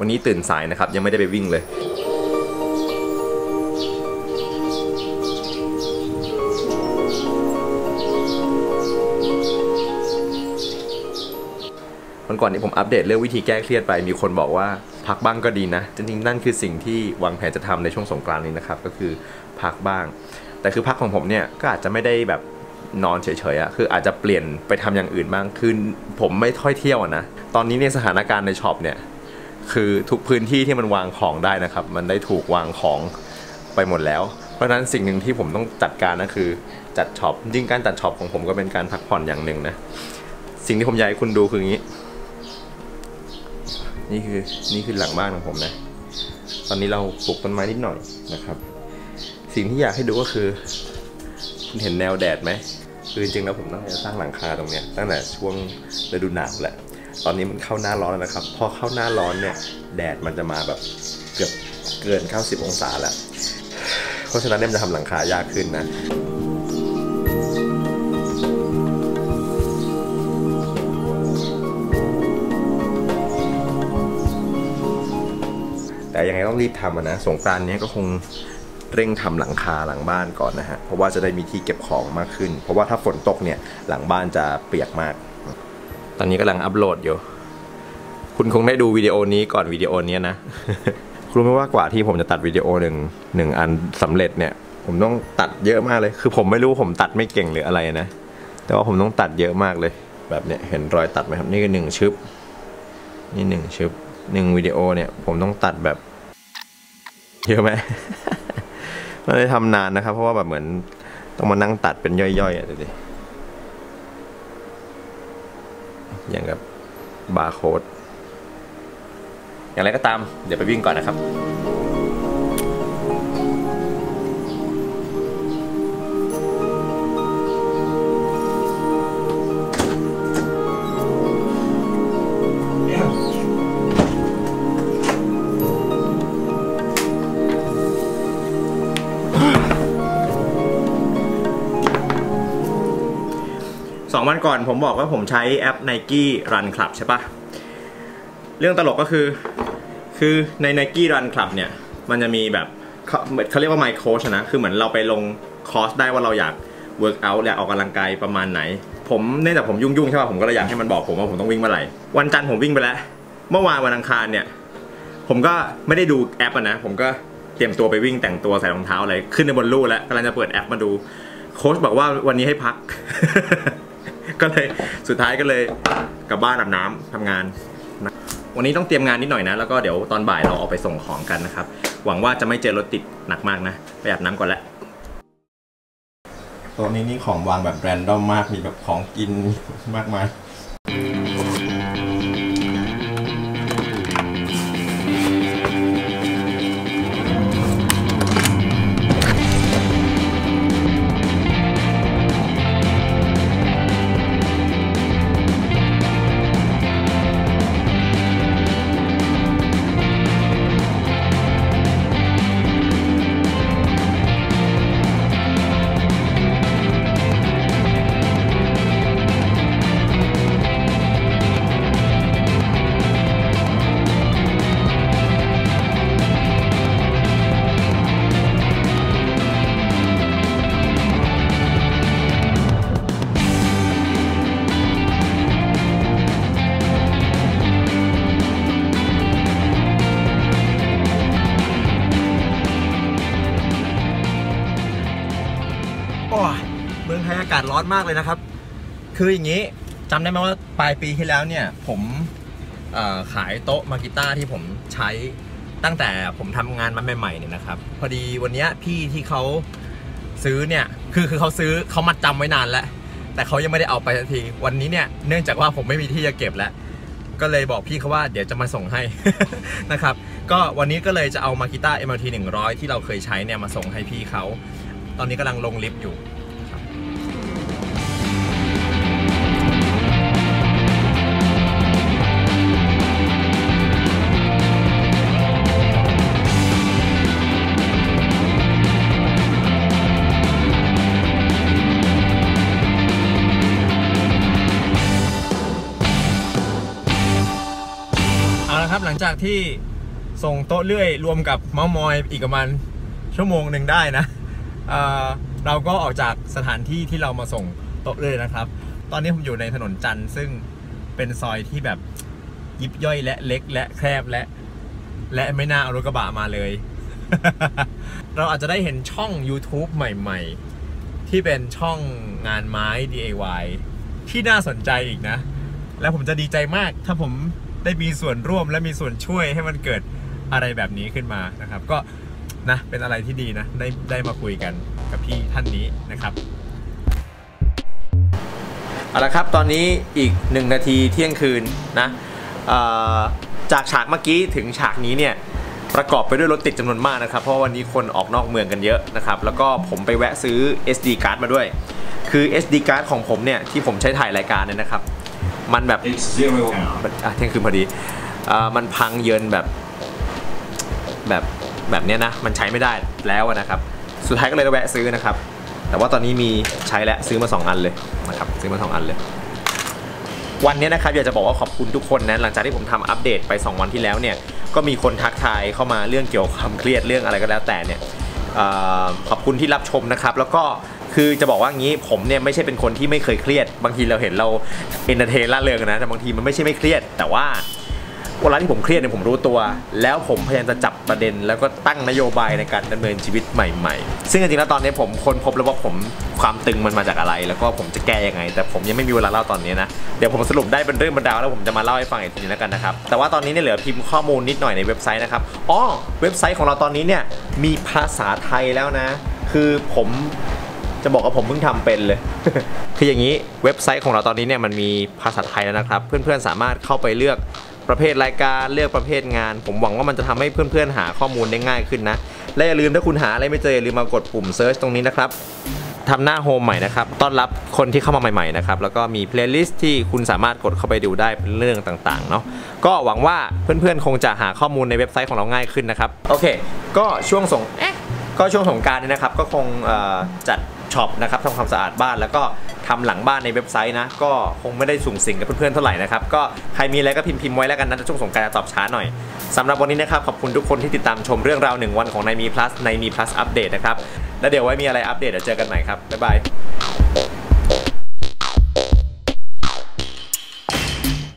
วันนี้ตื่นสายนะครับ ยังไม่ได้ไปวิ่งเลย วันก่อนนี้ผมอัปเดตเรื่องวิธีแก้เครียดไป มีคนบอกว่าพักบ้างก็ดีนะ จริงๆ นั่นคือสิ่งที่วางแผนจะทำในช่วงสงกรานต์นี้นะครับ ก็คือพักบ้าง แต่คือพักของผมเนี่ยก็อาจจะไม่ได้แบบนอนเฉยๆอะคืออาจจะเปลี่ยนไปทำอย่างอื่นบ้าง คือผมไม่ค่อยเที่ยวอะนะ ตอนนี้ในสถานการณ์ในช็อปเนี่ย คือทุกพื้นที่ที่มันวางของได้นะครับ มันได้ถูกวางของไปหมดแล้ว เพราะฉะนั้นสิ่งหนึ่งที่ผมต้องจัดการก็คือจัดช็อปจริงการจัดช็อปของผมก็เป็นการพักผ่อนอย่างหนึ่งนะ สิ่งที่ผมอยากให้คุณดูคืออย่างนี้ นี่คือนี่คือหลังบ้านของผมนะ ตอนนี้เราปลูกต้นไม้นิดหน่อยนะครับ สิ่งที่อยากให้ดูก็คือ คุณเห็นแนวแดดไหมคือจริงๆแล้วผมต้องจะสร้างหลังคาตรงเนี้ยตั้งแต่ช่วงฤดูหนาวแหละ ตอนนี้มันเข้าหน้าร้อนแล้วนะครับ พอเข้าหน้าร้อนเนี่ย แดดมันจะมาแบบเกือบเกิน 90 องศาแล้ว เพราะฉะนั้นเนี่ยจะทำหลังคายากขึ้นนะแต่ยังไงต้องรีบทำนะ สงกรานต์เนี้ยก็คงเร่งทำหลังคาหลังบ้านก่อนนะฮะ เพราะว่าจะได้มีที่เก็บของมากขึ้น เพราะว่าถ้าฝนตกเนี่ยหลังบ้านจะเปียกมาก ตอนนี้กำลังอัปโหลดอยู่ คุณคงได้ดูวิดีโอนี้ก่อนวิดีโอนี้นะ คุณรู้ไหมว่ากว่าที่ผมจะตัดวิดีโอหนึ่งหนึ่งอันสำเร็จเนี่ย ผมต้องตัดเยอะมากเลย คือผมไม่รู้ผมตัดไม่เก่งหรืออะไรนะ แต่ว่าผมต้องตัดเยอะมากเลย แบบเนี้ยเห็นรอยตัดไหมครับนี่คือหนึ่งชึบนี่หนึ่งชึบหนึ่งวิดีโอเนี่ย ผมต้องตัดแบบ เยอะไหมมันเลยทำนานนะครับ เพราะว่าแบบเหมือนต้องมานั่งตัดเป็นย่อยๆอะดูดิ อย่างกับบาร์โค้ดอย่างไรก็ตาม เดี๋ยวไปวิ่งก่อนนะครับ สองวันก่อนผมบอกว่าผมใช้แอป Nike Run Club ใช่ปะเรื่องตลกก็คือ คือใน Nike Run Club เนี่ย มันจะมีแบบเขาเขาเรียกว่า My Coach นะ คือเหมือนเราไปลงคอร์สได้ว่าเราอยาก work out อยากออกกำลังกายประมาณไหน ผมเนื่องจากผมยุ่งๆใช่ป่ะผมก็เลยอยากให้มันบอกผมว่าผมต้องวิ่งเมื่อไหร่ วันจันทร์ผมวิ่งไปแล้ว เมื่อวานวันอังคารเนี่ย ผมก็ไม่ได้ดูแอปอะนะ ผมก็เตรียมตัวไปวิ่งแต่งตัวใส่รองเท้าอะไร ขึ้นในบนลู่แล้วกำลังจะเปิดแอปมาดู โค้ชบอกว่าวันนี้ให้พัก ก็เลยสุดท้ายก็เลยกลับบ้านอาบน้ำทำงาน วันนี้ต้องเตรียมงานนิดหน่อยนะ แล้วก็เดี๋ยวตอนบ่ายเราออกไปส่งของกันนะครับ หวังว่าจะไม่เจอรถติดหนักมากนะ ไปอาบน้ำก่อนละโต๊ะนี้นี่ของวางแบบแรนดอมมากมีแบบของกินมากมาย โอ้ยเมืองไทยอากาศร้อนมากเลยนะครับ คืออย่างนี้จำได้ไหมว่าปลายปีที่แล้วเนี่ย ผมเอ่อขายโต๊ะมากีต้าที่ผมใช้ตั้งแต่ผมทำงานมาใหม่ๆเนี่ยนะครับ พอดีวันเนี้ยพี่ที่เขาซื้อเนี่ยคือคือเขาซื้อเขามัดจำไว้นานแล้ว แต่เขายังไม่ได้เอาไปสักทีวันนี้เนี่ยเนื่องจากว่าผมไม่มีที่จะเก็บแล้ว ก็เลยบอกพี่เขาว่าเดี๋ยวจะมาส่งให้ นะครับ ก็วันนี้ก็เลยจะเอามากีต้า MLT 100 ที่เราเคยใช้เนี่ยมาส่งให้พี่เขา ตอนนี้กำลังลงลิฟต์อยู่ครับเอาละครับหลังจากที่ส่งโต๊ะเลื่อยรวมกับเมาส์มอยอีกประมาณชั่วโมงหนึ่งได้นะ เเราก็ออกจากสถานที่ที่เรามาส่งโต๊ะเลื่อยนะครับ ตอนนี้ผมอยู่ในถนนจันทร์ซึ่งเป็นซอยที่แบบยิบย่อยและเล็กและแคบและ และไม่น่าเอารถกระบะมาเลย เราอาจจะได้เห็นช่อง YouTube ใหม่ ๆ ที่เป็นช่องงานไม้ DIY ที่น่าสนใจอีกนะ แล้วผมจะดีใจมากถ้าผมได้มีส่วนร่วมและมีส่วนช่วยให้มันเกิดอะไรแบบนี้ขึ้นมานะครับ ก็ นะเป็นอะไรที่ดีนะได้ได้มาคุยกันกับพี่ท่านนี้นะครับเอาละครับตอนนี้อีก 1 นาทีเที่ยงคืนนะเอ่อจากฉากเมื่อกี้ถึงฉากนี้เนี่ยประกอบไปด้วยรถติดจำนวนมากนะครับ เพราะวันนี้คนออกนอกเมืองกันเยอะนะครับ แล้วก็ผมไปแวะซื้อ SD card มาด้วย คือ SD card ของผมเนี่ย ที่ผมใช้ถ่ายรายการเนี่ยนะครับ มันแบบ It's zero now. อะเที่ยงคืนพอดีอ่ามันพังเยินแบบแบบ แบบนี้นะมันใช้ไม่ได้แล้วนะครับสุดท้ายก็เลยแวะซื้อนะครับ แต่ว่าตอนนี้มีใช้แล้วซื้อมา 2 อันเลยนะครับซื้อมา 2 อันเลย วันนี้นะครับอยากจะบอกว่าขอบคุณทุกคนนะหลังจากที่ผมทำอัปเดตไป 2 วันที่แล้วเนี่ยก็มีคนทักทายเข้ามาเรื่องเกี่ยวกับความเครียดเรื่องอะไรก็แล้วแต่เนี่ยอขอบคุณที่รับชมนะครับ แล้วก็คือจะบอกว่างี้ผมเนี่ยไม่ใช่เป็นคนที่ไม่เคยเครียด บางทีเราเห็นเราเอนเตอร์เทนล่าเริงนะแต่บางทีมันไม่ใช่ไม่เครียด แต่ว่า เวลาที่ผมเครียดเนี่ยผมรู้ตัว แล้วผมพยายามจะจับประเด็น แล้วก็ตั้งนโยบายในการดำเนินชีวิตใหม่ ๆ ซึ่งจริงๆแล้วตอนนี้ผมค้นพบแล้วว่าผมความตึงมันมาจากอะไร แล้วก็ผมจะแก้ยังไง แต่ผมยังไม่มีเวลาเล่าตอนนี้นะเดี๋ยวผมสรุปได้เป็นเรื่องบรรดาวแล้วผมจะมาเล่าให้ฟังอีกทีนึงแล้วกันนะครับแต่ว่าตอนนี้เนี่ยเหลือพิมพ์ข้อมูลนิดหน่อยในเว็บไซต์นะครับอ๋อเว็บไซต์ของเราตอนนี้เนี่ยมีภาษาไทยแล้วนะ คือผมจะบอกว่าผมเพิ่งทำเป็นเลย คืออย่างนี้เว็บไซต์ของเราตอนนี้เนี่ยมันมีภาษาไทยแล้วนะครับ เพื่อนๆสามารถเข้าไปเลือก ประเภทรายการเลือกประเภทงาน ผมหวังว่ามันจะทำให้เพื่อนๆหาข้อมูลได้ง่ายขึ้นนะ และอย่าลืมถ้าคุณหาอะไรไม่เจออย่าลืมมากดปุ่มเซิร์ชตรงนี้นะครับทำหน้าโฮมใหม่นะครับ ต้อนรับคนที่เข้ามาใหม่ๆนะครับ แล้วก็มีเพลย์ลิสต์ที่คุณสามารถกดเข้าไปดูได้เป็นเรื่องต่างๆ เนาะ ก็หวังว่าเพื่อนๆ คงจะหาข้อมูลในเว็บไซต์ของเราง่ายขึ้นนะครับ โอเค ก็ช่วงส่ง ก็ช่วงสงการนี่ยนะครับ ก็คงจัด ช็อปนะครับทำความสะอาดบ้านแล้วก็ทำหลังบ้านในเว็บไซต์นะ ก็คงไม่ได้สูงสิงกับเพื่อนๆเท่าไหร่นะครับ ก็ใครมีอะไรก็พิมพ์พิมพ์ไว้แล้วกันนะช่วงสงการตอบช้าหน่อยสำหรับวันนี้นะครับ ขอบคุณทุกคนที่ติดตามชมเรื่องราวหนึ่งวันของนายมี plus ในมี plus อัปเดตนะครับ แล้วเดี๋ยวไว้มีอะไรอัปเดตเดี๋ยวเจอกันใหม่ครับบ๊ายบาย